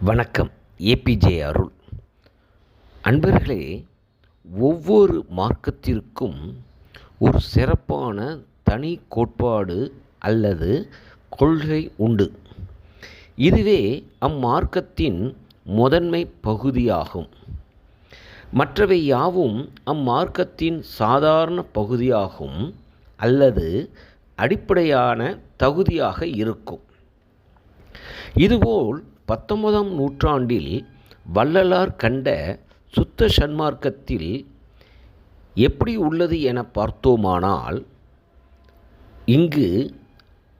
வணக்கம் ஏபிஜே அருள். அன்பர்களே ஒவ்வொரு மார்க்கத்திற்கும் ஒரு சிறப்பான தனி கோட்பாடு அல்லது கொள்கை உண்டு. இதுவே அம்மார்க்கத்தின் முதன்மை பகுதியாகும். மற்றவை யாவும் அம்மார்க்கத்தின் சாதாரண பகுதியாகும் அல்லது அடிப்படையான தகுதியாக இருக்கும். இதுபோல் பத்தொன்பதாம் நூற்றாண்டில் வள்ளலார் கண்ட சுத்த சன்மார்க்கத்தில் எப்படி உள்ளது என பார்த்தோமானால் இங்கு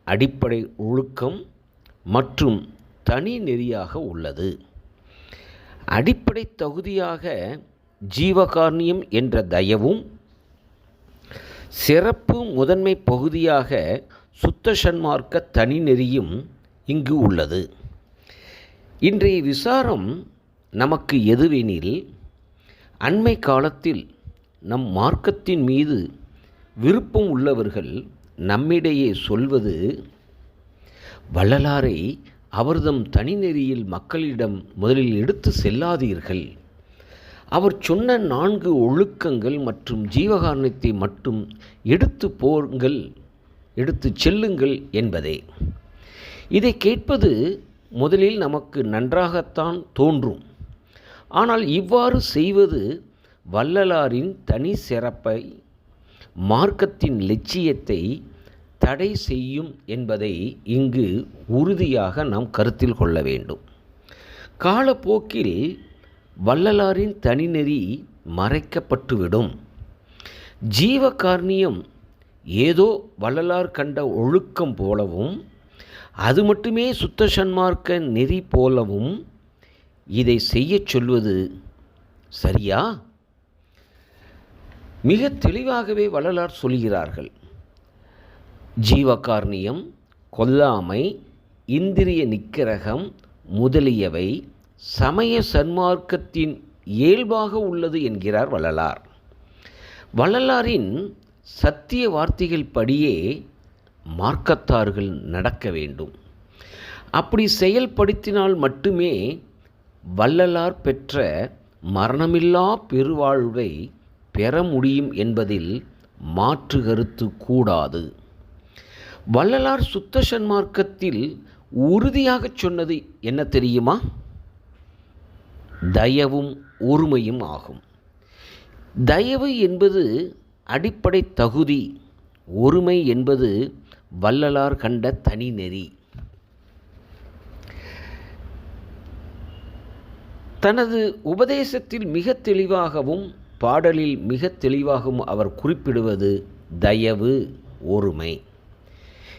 அடிப்படை ஒழுக்கம் மற்றும் தனி நெறியாக உள்ளது. அடிப்படை தகுதியாக ஜீவகார்ணியம் என்ற தயவும் சிறப்பு முதன்மை பகுதியாக சுத்த சன்மார்க்க தனி நெறியும் இங்கு உள்ளது. இன்றைய விசாரம் நமக்கு எதுவெனில் அண்மை காலத்தில் நம் மார்க்கத்தின் மீது விருப்பம் உள்ளவர்கள் நம்மிடையே சொல்வது வள்ளலாரை அவர்தம் தனிநெறியில் மக்களிடம் முதலில் எடுத்து செல்லாதீர்கள். அவர் சொன்ன நான்கு ஒழுக்கங்கள் மற்றும் ஜீவகாரணத்தை மட்டும் எடுத்து போங்கள் எடுத்து செல்லுங்கள் என்பதே. இதை கேட்பது முதலில் நமக்கு நன்றாகத்தான் தோன்றும். ஆனால் இவ்வாறு செய்வது வள்ளலாரின் தனி சிறப்பை மார்க்கத்தின் லட்சியத்தை தடை செய்யும் என்பதை இங்கு உறுதியாக நாம் கருத்தில் கொள்ள வேண்டும். காலப்போக்கில் வள்ளலாரின் தனிநெறி மறைக்கப்பட்டுவிடும். ஜீவகார்ணியம் ஏதோ வள்ளலார் கண்ட ஒழுக்கம் போலவும் அது மட்டுமே சுத்த சன்மார்க்க நெறி போலவும் இதை செய்யச் சொல்வது சரியா? மிக தெளிவாகவே வள்ளலார் சொல்கிறார்கள் ஜீவகார்ணியம் கொல்லாமை இந்திரிய நிக்கிரகம் முதலியவை சமய சன்மார்க்கத்தின் இயல்பாக உள்ளது என்கிறார் வள்ளலார். வள்ளலாரின் சத்திய வார்த்தைகள் படியே மார்க்கத்தார்கள் நடக்க வேண்டும். அப்படி செயல்படுத்தினால் மட்டுமே வள்ளலார் பெற்ற மரணமில்லா பெருவாழ்வை பெற முடியும் என்பதில் மாற்று கருத்து கூடாது. வள்ளலார் சுத்த சன்மார்க்கத்தில் உறுதியாக சொன்னது என்ன தெரியுமா? தயவும் ஒருமையும் ஆகும். தயவு என்பது அடிப்படை தகுதி ஒருமை என்பது வள்ளலார் கண்ட தனி நெறி. தனது உபதேசத்தில் மிக தெளிவாகவும் பாடலில் மிக தெளிவாகவும் அவர் குறிப்பிடுவது தயவு ஒருமை.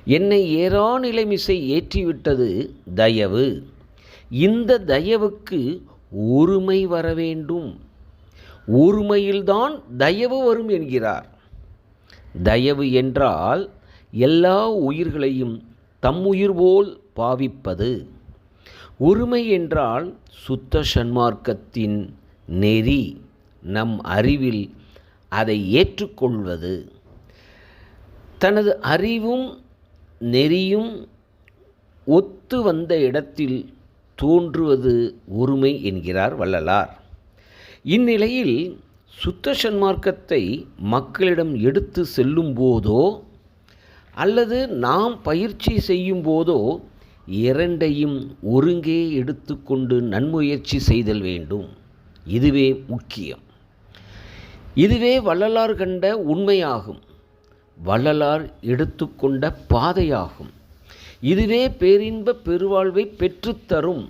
என்னை ஏறா நிலைமிசை ஏற்றிவிட்டது தயவு. இந்த தயவுக்கு ஒருமை வர வேண்டும். ஒருமையில்தான் தயவு வரும் என்கிறார். தயவு என்றால் எல்லா உயிர்களையும் தம்முயிர் போல் பாவிப்பது. ஒருமை என்றால் சுத்த சன்மார்க்கத்தின் நெறி. நம் அறிவில் அதை ஏற்றுக்கொள்வது. தனது அறிவும் நெறியும் ஒத்து வந்த இடத்தில் தோன்றுவது ஒருமை என்கிறார் வள்ளலார். இந்நிலையில் சுத்த சன்மார்க்கத்தை மக்களிடம் எடுத்து செல்லும் போதோ அல்லது நாம் பயிற்சி செய்யும் போதோ இரண்டையும் ஒருங்கே எடுத்துக்கொண்டு நன்முயற்சி செய்தல் வேண்டும். இதுவே முக்கியம். இதுவே வள்ளலார் கண்ட உண்மையாகும். வள்ளலார் எடுத்துக்கொண்ட பாதையாகும். இதுவே பேரின்ப பெருவாழ்வை பெற்றுத்தரும்.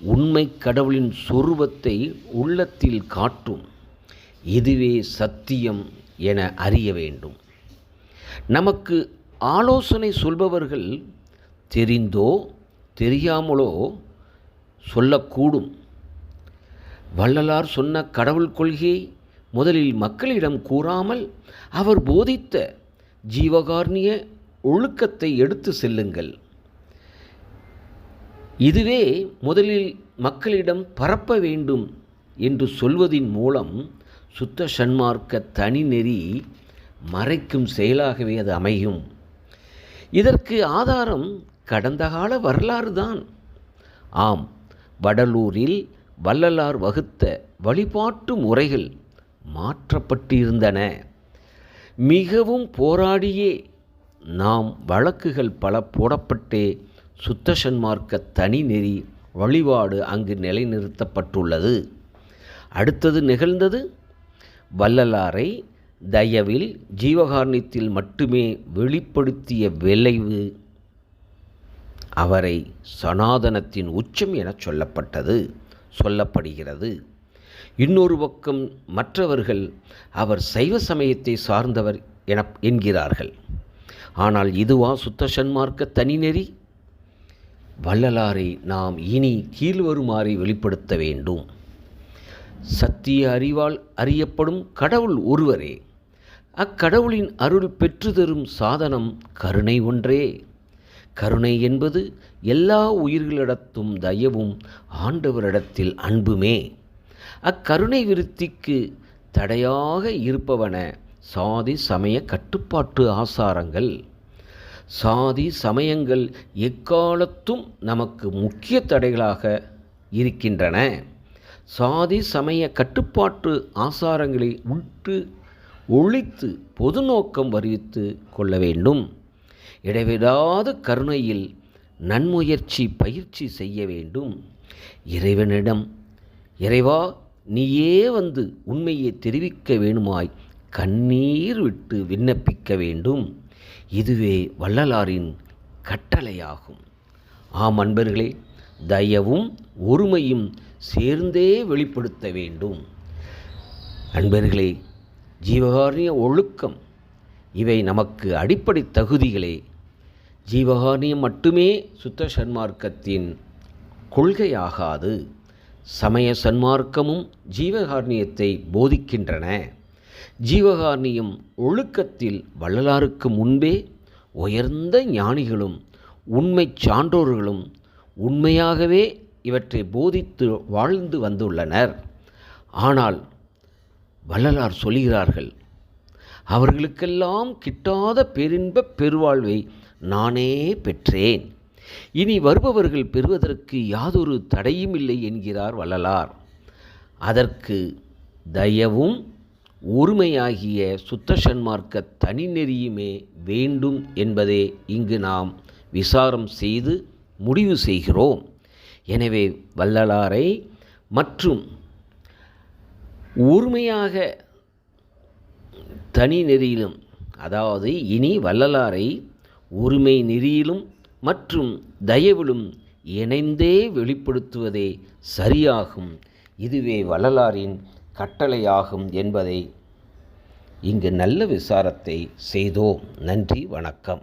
உண்மை கடவுளின் சொருபத்தை உள்ளத்தில் காட்டும். இதுவே சத்தியம் என அறிய வேண்டும். நமக்கு ஆலோசனை சொல்பவர்கள் தெரிந்தோ தெரியாமலோ சொல்லக்கூடும். வள்ளலார் சொன்ன கடவுள் கொள்கையை முதலில் மக்களிடம் கூறாமல் அவர் போதித்த ஜீவகார்ணிய ஒழுக்கத்தை எடுத்து செல்லுங்கள். இதுவே முதலில் மக்களிடம் பரப்ப வேண்டும் என்று சொல்வதின் மூலம் சுத்த சன்மார்க்க தனிநெறி மறைக்கும் செயலாகவே அது அமையும். இதற்கு ஆதாரம் கடந்த கால வரலாறு தான். ஆம் வடலூரில் வள்ளலார் வகுத்த வழிபாட்டு முறைகள் மாற்றப்பட்டிருந்தன. மிகவும் போராடியே நாம் வழக்குகள் பல போடப்பட்டே சுத்த சன்மார்க்க தனி நெறி வழிபாடு அங்கு நிலைநிறுத்தப்பட்டுள்ளது. அடுத்தது நிகழ்ந்தது வள்ளலாரை தயவில் ஜீவகாருண்யத்தில் மட்டுமே வெளிப்படுத்திய விளைவு அவரை சனாதனத்தின் உச்சம் என சொல்லப்பட்டது சொல்லப்படுகிறது. இன்னொரு பக்கம் மற்றவர்கள் அவர் சைவ சமயத்தை சார்ந்தவர் என என்கிறார்கள். ஆனால் இதுவா சுத்த சன்மார்க்க தனிநெறி வள்ளலாரை நாம் இனி கீழ்வருமாறு வெளிப்படுத்த வேண்டும். சத்திய அறிவால் அறியப்படும் கடவுள் ஒருவரே. அக்கடவுளின் அருள் பெற்று தரும் சாதனம் கருணை ஒன்றே. கருணை என்பது எல்லா உயிர்களிடத்தும் தயவும் ஆண்டவரிடத்தில் அன்புமே. அக்கருணை விருத்திக்கு தடையாக இருப்பவன சாதி சமய கட்டுப்பாட்டு ஆசாரங்கள். சாதி சமயங்கள் எக்காலத்தும் நமக்கு முக்கிய தடைகளாக இருக்கின்றன. சாதி சமய கட்டுப்பாட்டு ஆசாரங்களை உட்டு ஒழித்து பொது நோக்கம் வருவித்து கொள்ள வேண்டும். இடைவிடாத கருணையில் நன்முயற்சி பயிற்சி செய்ய வேண்டும். இறைவனிடம் இறைவா நீயே வந்து உண்மையை தெரிவிக்க வேணுமாய் கண்ணீர் விட்டு விண்ணப்பிக்க வேண்டும். இதுவே வள்ளலாரின் கட்டளையாகும். ஆம் அன்பர்களே தயவும் ஒருமையும் சேர்ந்தே வெளிப்படுத்த வேண்டும். அன்பர்களே ஜீவகாருண்ய ஒழுக்கம். இவை நமக்கு அடிப்படை தகுதிகளே. ஜீவகாருண்யம் மட்டுமே சுத்த சன்மார்க்கத்தின் கொள்கையாகாது. சமய சன்மார்க்கமும் ஜீவகாருண்யத்தை போதிக்கின்றன. ஜீவகாருண்யம் ஒழுக்கத்தில் வள்ளலாருக்கு முன்பே உயர்ந்த ஞானிகளும் உண்மை சான்றோர்களும் உண்மையாகவே இவற்றை போதித்து வாழ்ந்து வந்துள்ளனர். ஆனால் வள்ளலார் சொல்கிறார்கள் அவர்களுக்கெல்லாம் கிட்டாத பெரின்ப பெருவாழ்வை நானே பெற்றேன். இனி வருபவர்கள் பெறுவதற்கு யாதொரு தடையும் இல்லை என்கிறார் வள்ளலார். அதற்கு தயவும் ஒருமையாகிய சுத்த சன்மார்க்க தனிநெறியுமே வேண்டும் என்பதே இங்கு நாம் விசாரம் செய்து முடிவு செய்கிறோம். எனவே வள்ளலாரை மற்றும் ஒருமையாக தனி நெறியிலும் அதாவது இனி வள்ளலாரை ஒருமை நெறியிலும் மற்றும் தயவிலும் இணைந்தே வெளிப்படுத்துவதே சரியாகும். இதுவே வள்ளலாரின் கட்டளையாகும் என்பதை இங்கு நல்ல விசாரத்தை செய்தோம். நன்றி வணக்கம்.